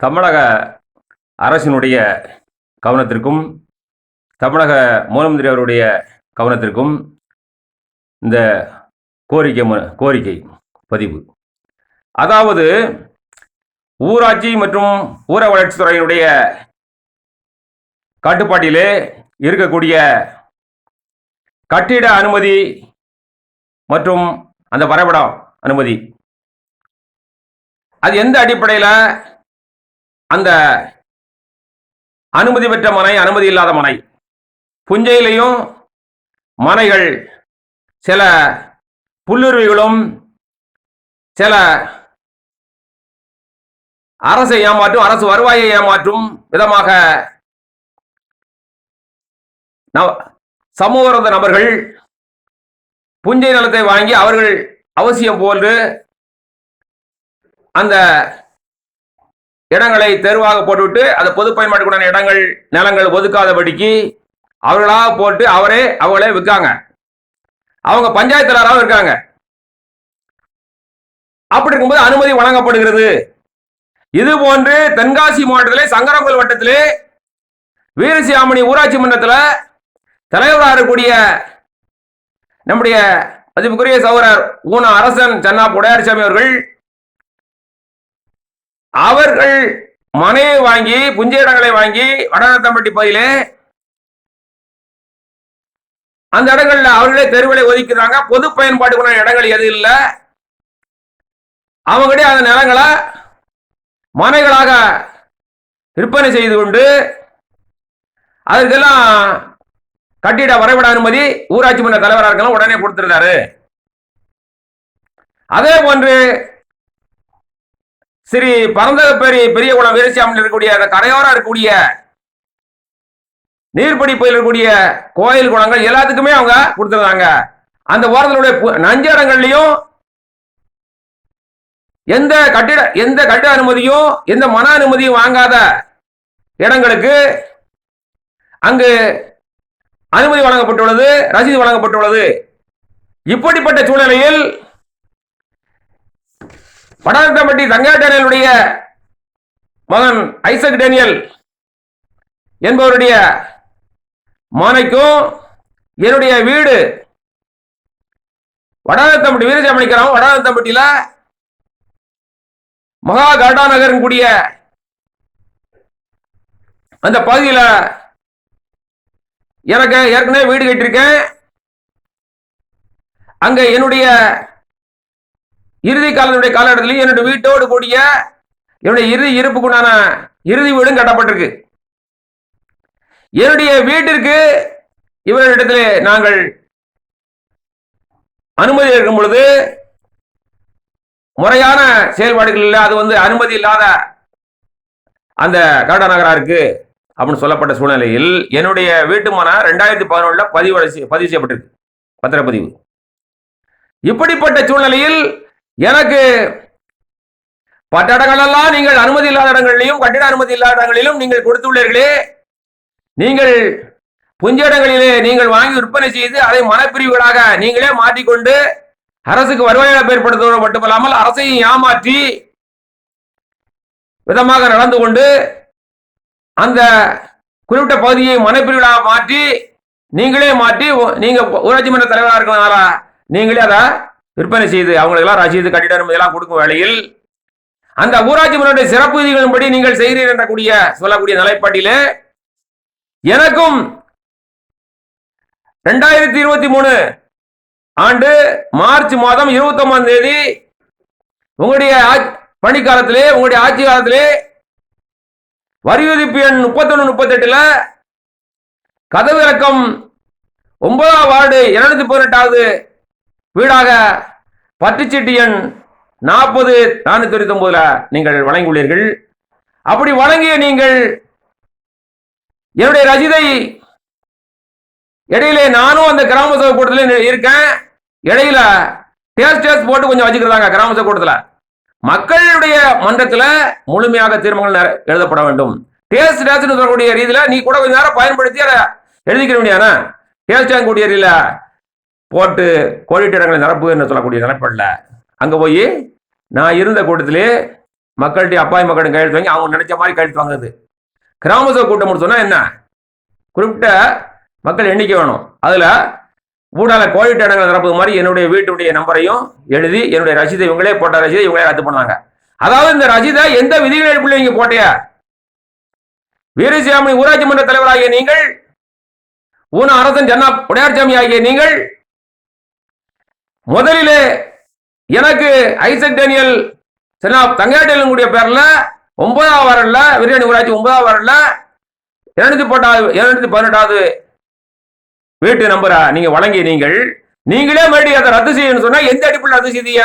தமிழக அரசினுடைய கவனத்திற்கும் தமிழக முதலமந்திரி அவருடைய கவனத்திற்கும் இந்த கோரிக்கை கோரிக்கை பதிவு. அதாவது ஊராட்சி மற்றும் ஊர வளர்ச்சித்துறையினுடைய கட்டுப்பாட்டிலே இருக்கக்கூடிய கட்டிட அனுமதி மற்றும் அந்த வரைபடம் அனுமதி. அது எந்த அடிப்படையில் அந்த அனுமதி பெற்ற மனை அனுமதி இல்லாத மனை. புஞ்சையிலையும் மனைகள் சில புல்லுருவிகளும் சில அரசை ஏமாற்றும் அரசு வருவாயை ஏமாற்றும் விதமாக நவ- நபர்கள் புஞ்சை நலத்தை வாங்கி அவர்கள் அவசியம் போன்று அந்த இடங்களை தேர்வாக போட்டுவிட்டு அந்த பொது பயன்பாட்டுக்குண்டான இடங்கள் நிலங்கள் ஒதுக்காதபடிக்கு அவர்களாக போட்டு அவரே அவங்களே விற்காங்க. அவங்க பஞ்சாயத்தராகவும் இருக்காங்க. அப்படி இருக்கும்போது அனுமதி வழங்கப்படுகிறது. இது போன்று தென்காசி மாவட்டத்திலே சங்கரங்கோல் வட்டத்திலே வீரசியாமணி ஊராட்சி மன்றத்தில் தலைவராக இருக்கக்கூடிய நம்முடைய மதிப்புக்குரிய சௌரர் ஊன அரசன் சன்னா புடையார்சாமி அவர்கள் அவர்கள் மனையை வாங்கி புஞ்சை இடங்களை வாங்கி வடநத்தம்பட்டி பகுதியிலே அந்த இடங்கள்ல அவர்களே தெருவிலை ஒதுக்கிறாங்க பொது பயன்பாட்டுக்குள்ள இடங்கள் எது இல்லை. அவங்களே அந்த நிலங்களை மனைகளாக விற்பனை செய்து கொண்டு அதுக்கெல்லாம் கட்டிட வரைபட அனுமதி ஊராட்சி மன்ற தலைவராக இருக்கலாம் உடனே கொடுத்துருந்தாரு. அதே போன்று ஸ்ரீ பரந்தகப்பேரி பெரியகுளம் வீரசியாமில் இருக்கக்கூடிய அந்த கரையோரம் இருக்கக்கூடிய நீர்பிடிப்பில் இருக்கக்கூடிய கோயில் குளங்கள் எல்லாத்துக்குமே அவங்க கொடுத்துருந்தாங்க. அந்த ஓரத்தினுடைய நஞ்சரங்கள்லையும் எந்த கட்டிட எந்த கட்டிட அனுமதியும் எந்த மன அனுமதியும் வாங்காத இடங்களுக்கு அங்கு அனுமதி வழங்கப்பட்டுள்ளது ரசீது வழங்கப்பட்டுள்ளது. இப்படிப்பட்ட சூழ்நிலையில் வடநத்தம்பட்டி தங்காட்டேனியலுடைய மகன் ஐசக் டேனியல் என்பவருடைய மனைக்கும் என்னுடைய வீடு. வடகத்தம்பட்டி வீரசாமி கிராமம் வடகத்தம்பட்டியில் மகா காடா நகரின் கூடிய அந்த பகுதியில் எனக்கு ஏற்கனவே வீடு கட்டியிருக்கேன். அங்க என்னுடைய இறுதி காலத்துடைய காலகட்டத்திலையும் என்னுடைய வீட்டோடு கூடிய என்னுடைய இறுதி இருப்புக்குண்டான இறுதி வீடும் கட்டப்பட்டிருக்கு. என்னுடைய வீட்டிற்கு இவர்களிடத்திலே நாங்கள் அனுமதி இருக்கும் பொழுது முறையான செயல்பாடுகள் இல்லை அது வந்து அனுமதி இல்லாத அந்த கருடா நகரா இருக்கு அப்படின்னு சொல்லப்பட்ட சூழ்நிலையில் என்னுடைய வீட்டு மன ரெண்டாயிரத்தி பதினொன்றுல பதிவு செய்ய- பதிவு செய்யப்பட்டிருக்கு. பத்திரப்பதிவு. இப்படிப்பட்ட சூழ்நிலையில் எனக்கு பட்ட இடங்களெல்லாம் நீங்கள் அனுமதி இல்லாத இடங்களிலும் கட்டிட அனுமதி இல்லாத இடங்களிலும் நீங்கள் கொடுத்துள்ளீர்களே. நீங்கள் புஞ்ச இடங்களிலே நீங்கள் வாங்கி விற்பனை செய்து அதை மனப்பிரிவுகளாக நீங்களே மாற்றிக்கொண்டு அரசுக்கு வருவாய் இழப்பு ஏற்படுத்துவது மட்டுமல்லாமல் அரசையும் ஏமாற்றி விதமாக நடந்து கொண்டு அந்த குறிப்பிட்ட பகுதியை மனப்பிரிவுகளாக மாற்றி நீங்களே மாற்றி நீங்கள் நீங்க ஊராட்சி மன்ற தலைவராக இருக்கிறதுனால நீங்களே அதை விற்பனை செய்து அவங்களுக்கெல்லாம் ரசீது கட்டிட இதெல்லாம் கொடுக்கும் வேளையில் அந்த ஊராட்சி மன்ற சிறப்பு விதிகளின்படி நீங்கள் செய்கிறீர்கள் என்ற கூடிய சொல்லக்கூடிய நிலைப்பாட்டிலே எனக்கும் ரெண்டாயிரத்தி இருபத்தி மூணு ஆண்டு மார்ச் மாதம் இருபத்தி ஒன்பதாம் தேதி உங்களுடைய ஆட்சி- பணிக்காலத்திலே உங்களுடைய ஆட்சி காலத்திலே வரி விதிப்பு எண் முப்பத்தொன்னு முப்பத்தெட்டுல கதவு இறக்கம் ஒன்பதாம் வார்டு இருநூத்தி பதினெட்டாவது வீடாக பற்றுச்சீட்டு எண் நாற்பது நானூற்றி தொண்ணூத்தி ஒன்பதுல நீங்கள் வழங்கியுள்ளீர்கள். அப்படி வழங்கிய நீங்கள் என்னுடைய ரசீதை இடையிலே நானும் அந்த கிராம சபை கூட்டத்தில் இருக்கேன். இடையில டேஸ்ட் டேஸ்ட் போட்டு கொஞ்சம் வச்சுக்கிறதாங்க கிராம சபை கூட்டத்தில். மக்களுடைய மன்றத்தில் முழுமையாக தீர்மானங்கள் எழுதப்பட வேண்டும். டேஸ்ட் டேஸ்ட்னு சொல்லக்கூடிய ரீதியில் நீ கூட கொஞ்ச நேரம் பயன்படுத்தி அதை எழுதிக்க வேண்டியானே டேஸ்ட் கூடிய ரீதியில் போட்டு கோடிட்டிடங்களை நிரப்பு என்று சொல்லக்கூடிய நிலப்படல அங்கே போய் நான் இருந்த கூட்டத்திலே மக்கள்கிட்ட அப்பாய் மக்கள்கிட்ட கையெழுத்து வாங்கி அவங்க நினைச்ச மாதிரி கையெழுத்து வாங்குறது. கிராம சபை கூட்டம் சொன்னால் என்ன? குறிப்பிட்ட மக்கள் எண்ணிக்கை வேணும். அதில் ஊடால கோழிட்டு இடங்களை நிரப்புது மாதிரி என்னுடைய வீட்டுடைய நம்பரையும் எழுதி என்னுடைய ரசீதை இவங்களே போட்ட ரசீதை இவங்களே ரத்து பண்ணாங்க அதாவது இந்த ரசீதை எந்த விதிகள் அடிப்படையில் இங்கே போட்டிய வீரசியாமி ஊராட்சி மன்ற தலைவராகிய நீங்கள் ஊன அரசன் ஜன்னா உடையார்சாமி ஆகிய நீங்கள் முதலிலே எனக்கு ஐசக் டேனியல் சென்னா தங்காட்டேலுடைய பேர்ல ஒன்பதாம் வாரம்ல விரியாணி ஊராட்சி ஒன்பதாம் வாரம்ல இருநூத்தி போட்டாவது இருநூத்தி பதினெட்டாவது வீட்டு நம்பரா நீங்க வழங்கி நீங்கள். நீங்களே மறுபடியும் அதை ரத்து செய்யணும்னு சொன்னா எந்த அடிப்படையில் ரத்து செய்தீங்க?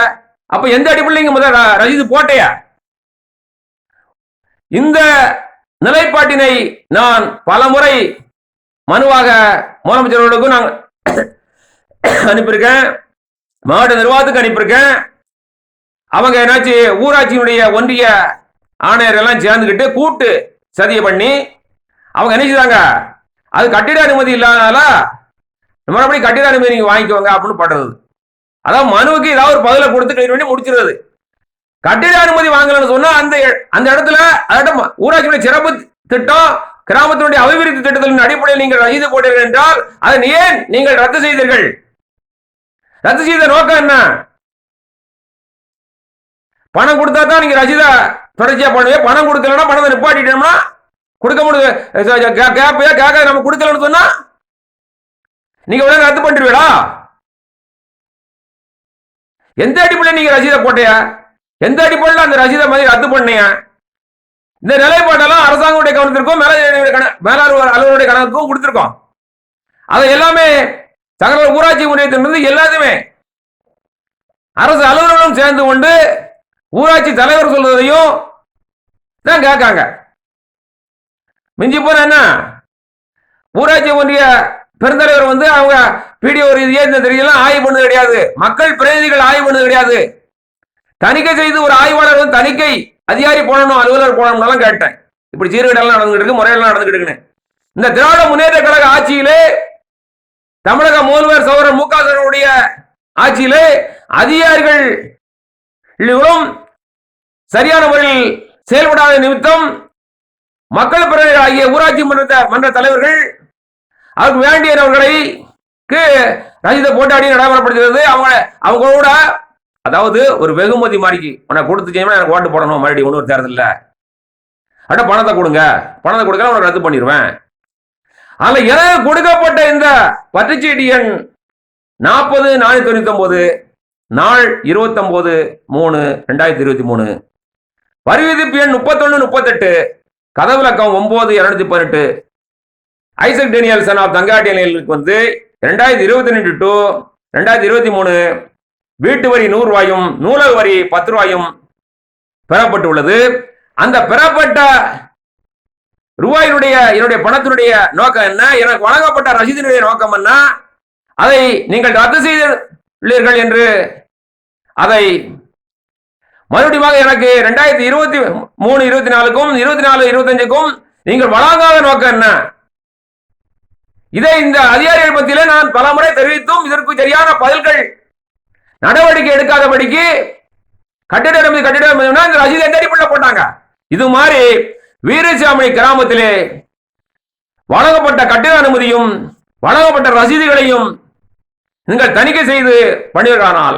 அப்ப எந்த அடிப்படையில் நீங்க முதல் ரசீது போட்டையா இந்த நிலைப்பாட்டினை நான் பலமுறை மனுவாக முதலமைச்சர்களுக்கும் நான் அனுப்பியிருக்கேன். மாவட்ட நிர்வாகத்துக்கு அனுப்பியிருக்கேன். அவங்க என்னாச்சு ஊராட்சியினுடைய ஒன்றிய ஆணையர் எல்லாம் சேர்ந்துக்கிட்டு கூட்டு சதியை பண்ணி அவங்க நினைச்சுதாங்க அது கட்டிட அனுமதி இல்லாதனால மறுபடி கட்டிட அனுமதி நீங்கள் வாங்கிக்கோங்க அப்படின்னு படுறது அதான் மனுவுக்கு ஏதாவது ஒரு பதிலை கொடுத்து கிளீன் பண்ணி முடிச்சிருது கட்டிட அனுமதி வாங்கலன்னு சொன்னா அந்த அந்த இடத்துல அதாவது ஊராட்சியுடைய சிறப்பு திட்டம் கிராமத்தினுடைய அபிவிருத்தி திட்டத்தின் அடிப்படையில் நீங்கள் ரசீது போட்டீர்கள் என்றால் அதை ஏன் நீங்கள் ரத்து செய்தீர்கள்? ரத்து செய்த நோக்கம் என்ன? பணம் கொடுத்தா தான் நீங்க ரசீதா தொடர்ச்சியா பண்ணுவீங்க. பணம் கொடுக்கலன்னா பணத்தை நிப்பாட்டிட்டோம்னா கொடுக்க முடியாது. கேப்பையா கேட்க நம்ம கொடுக்கலன்னு சொன்னா நீங்க உடனே ரத்து பண்ணிடுவீடா எந்த அடிப்படையில் நீங்க ரசீதை போட்டியா எந்த அடிப்படையில் அந்த ரசீதை மாதிரி ரத்து பண்ணீங்க? இந்த நிலைப்பாட்டெல்லாம் அரசாங்கத்துடைய கவனத்திற்கும் மேலாளருடைய கண- மேலாளர் அலுவலருடைய கணக்குக்கும் கொடுத்துருக்கோம். அதை எல்லாமே சகல ஊராட்சி ஒன்றியத்திலிருந்து எல்லாத்தையுமே அரசு அலுவலர்களும் சேர்ந்து கொண்டு ஊராட்சி தலைவர் சொல்வதையும் தான் கேட்காங்க. மிஞ்சி போன என்ன? ஊராட்சி ஒன்றிய பெருந்தலைவர் வந்து அவங்க பிடிஓ ரீதியாக இந்த தெரியலாம் ஆய்வு பண்ணது கிடையாது. மக்கள் பிரதிநிதிகள் ஆய்வு பண்ணது கிடையாது. தணிக்கை செய்து ஒரு ஆய்வாளர் வந்து தணிக்கை அதிகாரி போடணும் அலுவலர் போடணும்னாலும் கேட்டேன். இப்படி சீர்கேடெல்லாம் நடந்துகிட்டு இருக்கு முறையெல்லாம் நடந்துகிட்டு இருக்குன்னு. இந்த திராவிட முன்னேற்ற கழக ஆட்சியிலே தமிழக முதல்வர் சௌரன் மு க ஆட்சியிலே அதிகாரிகள் சரியான முறையில் செயல்படாத நிமித்தம் மக்கள் பிரதிநிதிகள் ஆகிய ஊராட்சி மன்ற மன்ற தலைவர்கள் அவருக்கு வேண்டியவர்களை ரசித போட்டாடி நடைமுறைப்படுத்துகிறது. அவங்க அவங்க கூட அதாவது ஒரு வெகுமதி மாதிரிக்கு உனக்கு கொடுத்து எனக்கு ஓட்டு போடணும் மறுபடியும் இன்னொரு தேர்தல்ல. அட பணத்தை கொடுங்க. பணத்தை கொடுக்க உனக்கு ரத்து பண்ணிடுவேன் அதுல எனக்கு கொடுக்கப்பட்ட இந்த பற்றுச்சீட்டு எண் நாற்பது நானூத்தி தொண்ணூத்தி ஒன்பது நாள் இருபத்தொம்போது மூணு ரெண்டாயிரத்தி இருபத்தி மூணு. வரி விதிப்பு எண் முப்பத்தொன்னு முப்பத்தெட்டு கதவிலக்கம் ஒன்பது இருநூத்தி பதினெட்டு. Isaac Daniel son of Thanga டேனியலுக்கு வந்து ரெண்டாயிரத்தி இருபத்தி ரெண்டு டு ரெண்டாயிரத்தி இருபத்தி மூணு வீட்டு வரி நூறு ரூபாயும் நூலக வரி பத்து ரூபாயும் பெறப்பட்டுள்ளது. அந்த பெறப்பட்ட ரூபாயினுடைய என்னுடைய பணத்தினுடைய நோக்கம் என்ன? எனக்கு வழங்கப்பட்ட ரசீதினுடைய நோக்கம் என்ன? அதை நீங்கள் ரத்து செய்துள்ளீர்கள் என்று அதை மறுபடியும் எனக்கு ரெண்டாயிரத்தி இருபத்தி மூணு இருபத்தி நாலுக்கும் இருபத்தி நாலு இருபத்தஞ்சுக்கும் நீங்கள் வழங்காத நோக்கம் என்ன? இதை இந்த அதிகாரிகள் மத்தியில நான் பலமுறை தெரிவித்தும் இதற்கு சரியான பதில்கள் நடவடிக்கை எடுக்காதபடிக்கு கட்டிட கட்டிட இந்த ரசீதை எந்த அடிப்படையில் போட்டாங்க. இது மாதிரி வீரசாமி கிராமத்திலே வழங்கப்பட்ட கட்டிட அனுமதியும் வழங்கப்பட்ட ரசீதுகளையும் நீங்கள் தணிக்கை செய்து பண்ணியிருக்கானால்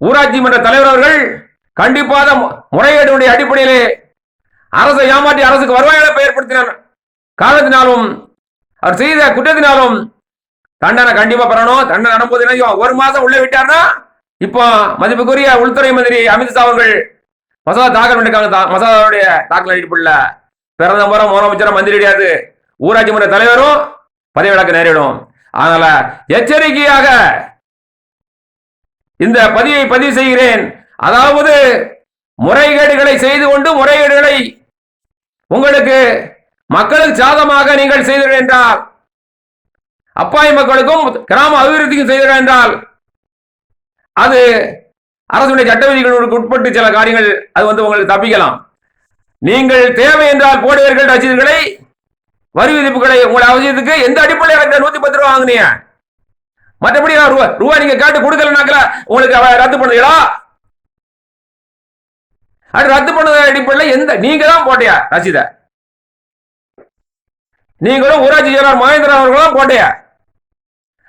ஊராட்சி மன்ற தலைவர் அவர்கள் கண்டிப்பாக மு- முறைகேடுடைய அடிப்படையிலே அரசை ஏமாற்றி அரசுக்கு வருவாய் இழப்பை ஏற்படுத்தின காரணத்தினாலும் அவர் செய்த குற்றத்தினாலும் தண்டனை கண்டிப்பா பெறணும். தண்டனை நடப்பது ஒரு மாசம் உள்ள விட்டார்னா இப்போ மதிப்புக்குரிய உள்துறை மந்திரி அமித்ஷா அவர்கள் மசோதா தாக்கல் பண்ணிருக்காங்க தா- மசோதாவுடைய தாக்கல் அடிப்படையில் பிரதமரும் முதலமைச்சரும் முதலமைச்சர் மந்திரி கிடையாது ஊராட்சி மன்ற தலைவரும் பதவி விளக்க நேரிடும். அதனால எச்சரிக்கையாக இந்த பதிவை பதிவு செய்கிறேன். அதாவது முறைகேடுகளை செய்து கொண்டு முறைகேடுகளை உங்களுக்கு மக்களுக்கு சாதமாக நீங்கள் செய்தீர்கள் என்றால் அப்பாய் மக்களுக்கும் கிராம அபிவிருத்திக்கும் செய்தீர்கள் என்றால் அது அரசுடைய சட்ட விதிகளுக்கு உட்பட்டு சில காரியங்கள் அது வந்து உங்களுக்கு தப்பிக்கலாம். நீங்கள் தேவை என்றால் கோடியர்கள் ரசீதுகளை வரி விதிப்புகளை உங்களை அவசியத்துக்கு எந்த அடிப்படையில் எனக்கு நூத்தி பத்து ரூபா வாங்குனீங்க? மற்றபடி நான் ரூபா ரூபா நீங்க கேட்டு கொடுக்கலனாக்கல உங்களுக்கு அவ ரத்து பண்ணுவீங்களா? அது ரத்து பண்ண அடிப்படையில் எந்த நீங்க தான் போட்டியா ரசீத நீங்களும் ஊராட்சி செயலாளர் மகேந்திரன் அவர்களும் போட்டியா?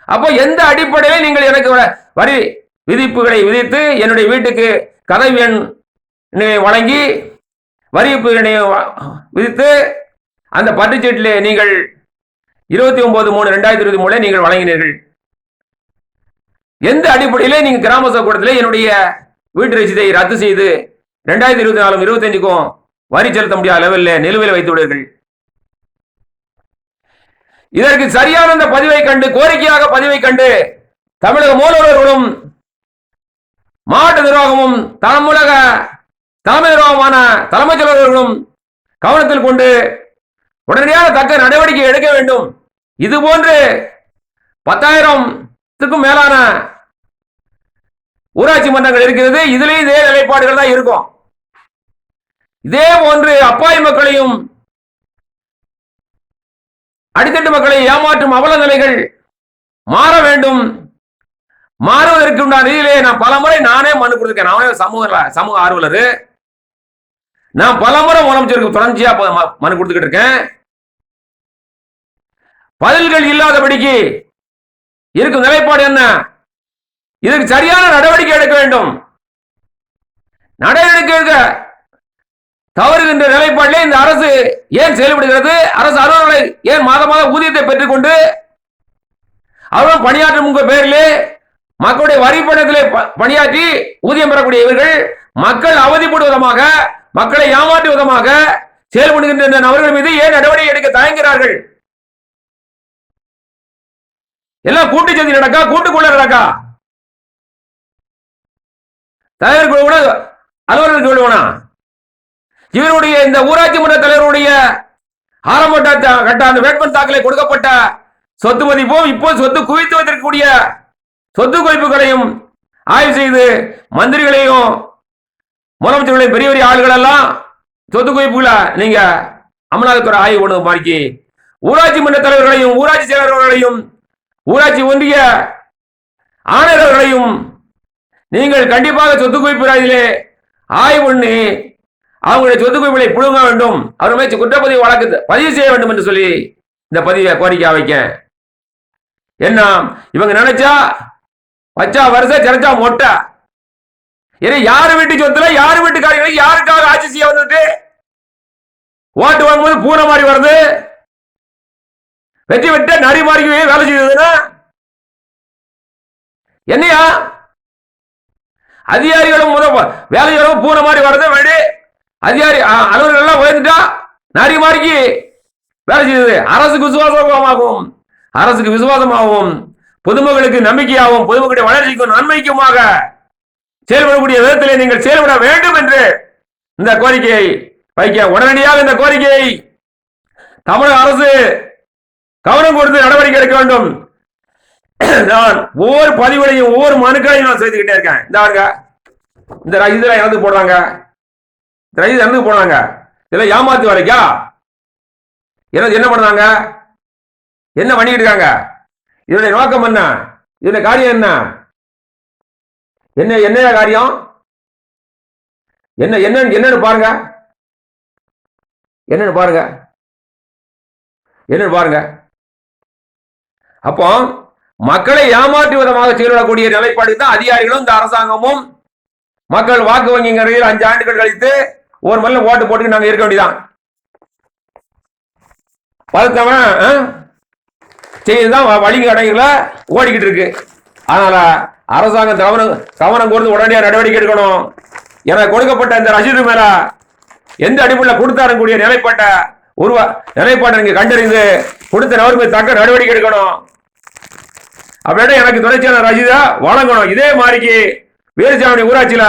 அப்போ எந்த அடிப்படையில் நீங்கள் எனக்கு வரி விதிப்புகளை விதித்து என்னுடைய வீட்டுக்கு கதவு எண் வழங்கி வரிவிப்பு விதித்து அந்த பட்டுச்சீட்டில் நீங்கள் இருபத்தி ஒன்பது மூணு ரெண்டாயிரத்தி இருபத்தி மூணுல நீங்கள் வழங்கினீர்கள். எந்த அடிப்படையிலே நீங்கள் கிராம சபை என்னுடைய வீட்டு ரசீதை ரத்து செய்து ரெண்டாயிரத்தி இருபத்தி நாலு இருபத்தஞ்சுக்கும் வரி செலுத்த முடியாத லெவலில் நிலுவையில் வைத்து விடுவீர்கள். இதற்கு சரியான அந்த பதிவை கண்டு கோரிக்கையாக பதிவை கண்டு தமிழக மூலவர்களும் மாவட்ட நிர்வாகமும் தமிழக தலைமை நிர்வாகமான தலைமைச் செயலர்களும் கவனத்தில் கொண்டு உடனடியாக தக்க நடவடிக்கை எடுக்க வேண்டும். இது போன்று பத்தாயிரத்துக்கும் மேலான ஊராட்சி மன்றங்கள் இருக்கிறது. இதுலயும் இதே நிலைப்பாடுகள் தான் இருக்கும். இதே போன்று அப்பாவி மக்களையும் அடித்தட்டு மக்களை ஏமாற்றும் அவல நிலைகள் மாற வேண்டும். மாறுவதற்கு உண்டான ரீதியிலே நான் பலமுறை நானே மனு கொடுத்துருக்கேன். நானே சமூக சமூக ஆர்வலர். நான் பலமுறை முதலமைச்சருக்கு தொடர்ச்சியா ம- மனு கொடுத்துக்கிட்டு இருக்கேன். பதில்கள் இல்லாதபடிக்கு இருக்கும் நிலைப்பாடு என்ன? இதுக்கு சரியான நடவடிக்கை எடுக்க வேண்டும். நடவடிக்கை எடுக்க தவறுகின்ற நிலைப்பாட்டிலே இந்த அரசு ஏன் செயல்படுகிறது? அரசு அலுவலர்களை ஏன் மாத மாத ஊதியத்தை பெற்றுக்கொண்டு அவரும் பணியாற்றும் உங்க பேரிலே மக்களுடைய வரி பணத்திலே ப- பணியாற்றி ஊதியம் பெறக்கூடிய இவர்கள் மக்கள் அவதிப்படும் விதமாக மக்களை ஏமாற்றும் விதமாக செயல்படுகின்ற இந்த நபர்கள் மீது ஏன் நடவடிக்கை எடுக்க தயங்குகிறார்கள்? எல்லாம் கூட்டு சேர்ந்து நடக்கா? கூட்டுக்குள்ள நடக்கா? தலைவர் குழு கூட அலுவலர்கள் சொல்லுவனா இவருடைய இந்த ஊராட்சி மன்ற தலைவருடைய ஆரம்ப கட்ட- அந்த வேட்பு தாக்கலை கொடுக்கப்பட்ட சொத்து மதிப்பும் இப்போ சொத்து குவித்து வைத்திருக்கக்கூடிய சொத்து குவிப்புகளையும் ஆய்வு செய்து மந்திரிகளையும் முதலமைச்சர்களையும் பெரிய பெரிய ஆளுகள் எல்லாம் சொத்து குவிப்புகளை நீங்க அமலாக்கத்துறை ஆய்வு ஒன்று மாறிக்கி ஊராட்சி மன்ற தலைவர்களையும் ஊராட்சி செயலர்களையும் ஊராட்சி ஒன்றிய ஆணையர்களையும் நீங்கள் கண்டிப்பாக சொத்து குவிப்பு ஆய்வு பண்ணி அவங்களுடைய சொத்து குவிப்புகளை புழுங்க வேண்டும். அவர் மேய்ச்சி குற்றப்பதிவு வழக்கு பதிவு செய்ய வேண்டும் என்று சொல்லி இந்த பதிவை கோரிக்கை வைக்க. என்ன இவங்க நினைச்சா வச்சா வருஷம் சிறச்சா மொட்டை. ஏன்னா யாரு வீட்டு சொத்துல? யாரு வீட்டு காரியங்களுக்கு யாருக்காக ஆட்சி செய்ய வந்துட்டு? ஓட்டு வாங்கும்போது பூனை மாதிரி வருது வெற்றி வெட்ட நரி மாதிரி வேலை செய்யுதுன்னா என்னையா? அதிகாரிகளும் முத வேலைகளும் பூனை மாதிரி வருது வேண்டி அதிகாரி அலுவலர்கள் எல்லாம் உயர்ந்துட்டா நரி மாதிரிக்கு வேலை செய்யுது அரசுக்கு விசுவாசமாகும். அரசுக்கு விசுவாசமாகும். பொதுமக்களுக்கு நம்பிக்கையாகவும் பொதுமக்களுடைய வளர்ச்சிக்கும் நன்மைக்குமாக செயல்படக்கூடிய விதத்திலே நீங்கள் செயல்பட வேண்டும் என்று இந்த கோரிக்கையை வைக்க உடனடியாக இந்த கோரிக்கையை தமிழக அரசு கவனம் கொடுத்து நடவடிக்கை எடுக்க வேண்டும். நான் ஒவ்வொரு பதிவுகளையும் ஒவ்வொரு மனுக்களையும் நான் செய்துக்கிட்டே இருக்கேன். இந்த பாருங்க. இந்த ரஜிதெல்லாம் இறந்து போடுறாங்க இந்த ரஜித் இறந்து போடுறாங்க இதெல்லாம் ஏமாத்து வரைக்கா? என்ன என்ன பண்ணாங்க? என்ன பண்ணிக்கிட்டு இருக்காங்க? இதனுடைய நோக்கம் என்ன? இதனுடைய காரியம் என்ன? என்ன என்னையா காரியம்? என்ன என்ன என்னன்னு பாருங்க. என்னன்னு பாருங்க. என்னன்னு பாருங்க. அப்போ மக்களை ஏமாற்று விதமாக செயல்படக்கூடிய நிலைப்பாடு தான் அதிகாரிகளும் இந்த அரசாங்கமும் மக்கள் வாக்கு வங்கிங்கிறதில் அஞ்சு ஆண்டுகள் கழித்து ஒரு மல்ல ஓட்டு போட்டு நாங்கள் இருக்க வேண்டியதான் பழுத்தவன் ஆ? செய்துதான் வழிகடைகள ஓடிக்கிட்டு இருக்கு. அதனால அரசாங்கம் கவனம் கவனம் கொடுத்து உடனடியாக நடவடிக்கை எடுக்கணும். எனக்கு கொடுக்கப்பட்ட இந்த ரசீது மேல எந்த அடிப்படையில் கொடுத்தாரக்கூடிய நிலைப்பாட்ட உருவா நிலைப்பாட்டை நீங்க கண்டறிந்து கொடுத்த நபருக்கு தக்க நடவடிக்கை எடுக்கணும். அப்படின்னா எனக்கு தொடர்ச்சியான ரசீதா வழங்கணும். இதே மாதிரிக்கு வீரசாமி ஊராட்சியில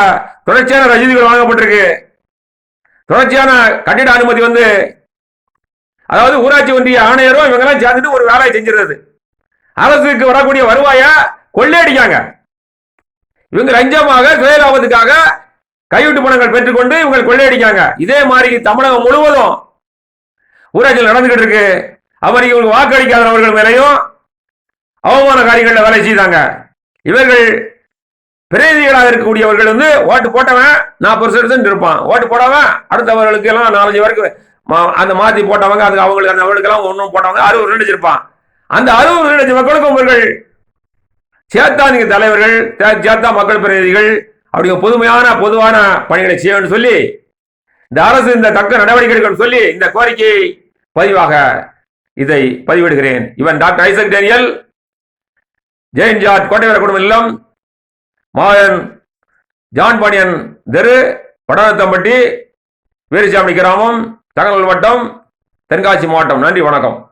தொடர்ச்சியான ரசீதுகள் வழங்கப்பட்டிருக்கு. தொடர்ச்சியான கட்டிட அனுமதி வந்து அதாவது ஊராட்சி ஒன்றிய ஆணையரும் இவங்கெல்லாம் சேர்ந்துட்டு ஒரு வேலையை செஞ்சிருந்தது அரசுக்கு வரக்கூடிய வருவாயை கொள்ளையடிக்காங்க. இவங்க லஞ்சமாக சுயலாபத்துக்காக கைவிட்டு பணங்கள் பெற்றுக்கொண்டு இவங்க கொள்ளையடிக்காங்க. இதே மாதிரி தமிழகம் முழுவதும் ஊராட்சியில் நடந்துகிட்டு இருக்கு. அவர் இவங்க வாக்களிக்காதவர்கள் மேலையும் அவமான காரியங்களில் வேலை செய்தாங்க. இவர்கள் பிரதிநிதிகளாக இருக்கக்கூடியவர்கள் வந்து ஓட்டு போட்டவன் நாற்பது சதவீதம் இருப்பான். ஓட்டு போடவன் அடுத்தவர்களுக்கு எல்லாம் நாலஞ்சு பேருக்கு அந்த மாத்தி போட்டவங்க அதுக்கு அவங்களுக்கு அந்த அவங்களுக்கெல்லாம் ஒன்றும் போட்டவங்க அறுபது நினைச்சிருப்பான் அந்த அறுபது லட்சம் மக்களுக்கும் இவர்கள் சேத்தா நீங்க தலைவர்கள் சேத்தா மக்கள் பிரதிநிதிகள் அப்படிங்க புதுமையான பொதுவான பணிகளை செய்யணும்னு சொல்லி இந்த அரசு இந்த தக்க நடவடிக்கை எடுக்கணும்னு சொல்லி இந்த கோரிக்கையை பதிவாக இதை பதிவிடுகிறேன். இவன் doctor Isaac Daniel Jain George கோட்டைவர குடும்ப இல்லம் மாயன் ஜான் பாண்டியன் தெரு வடநத்தம்பட்டி வீரசாமி கிராமம் தகவல் வட்டம் தென்காசி மாவட்டம். நன்றி வணக்கம்.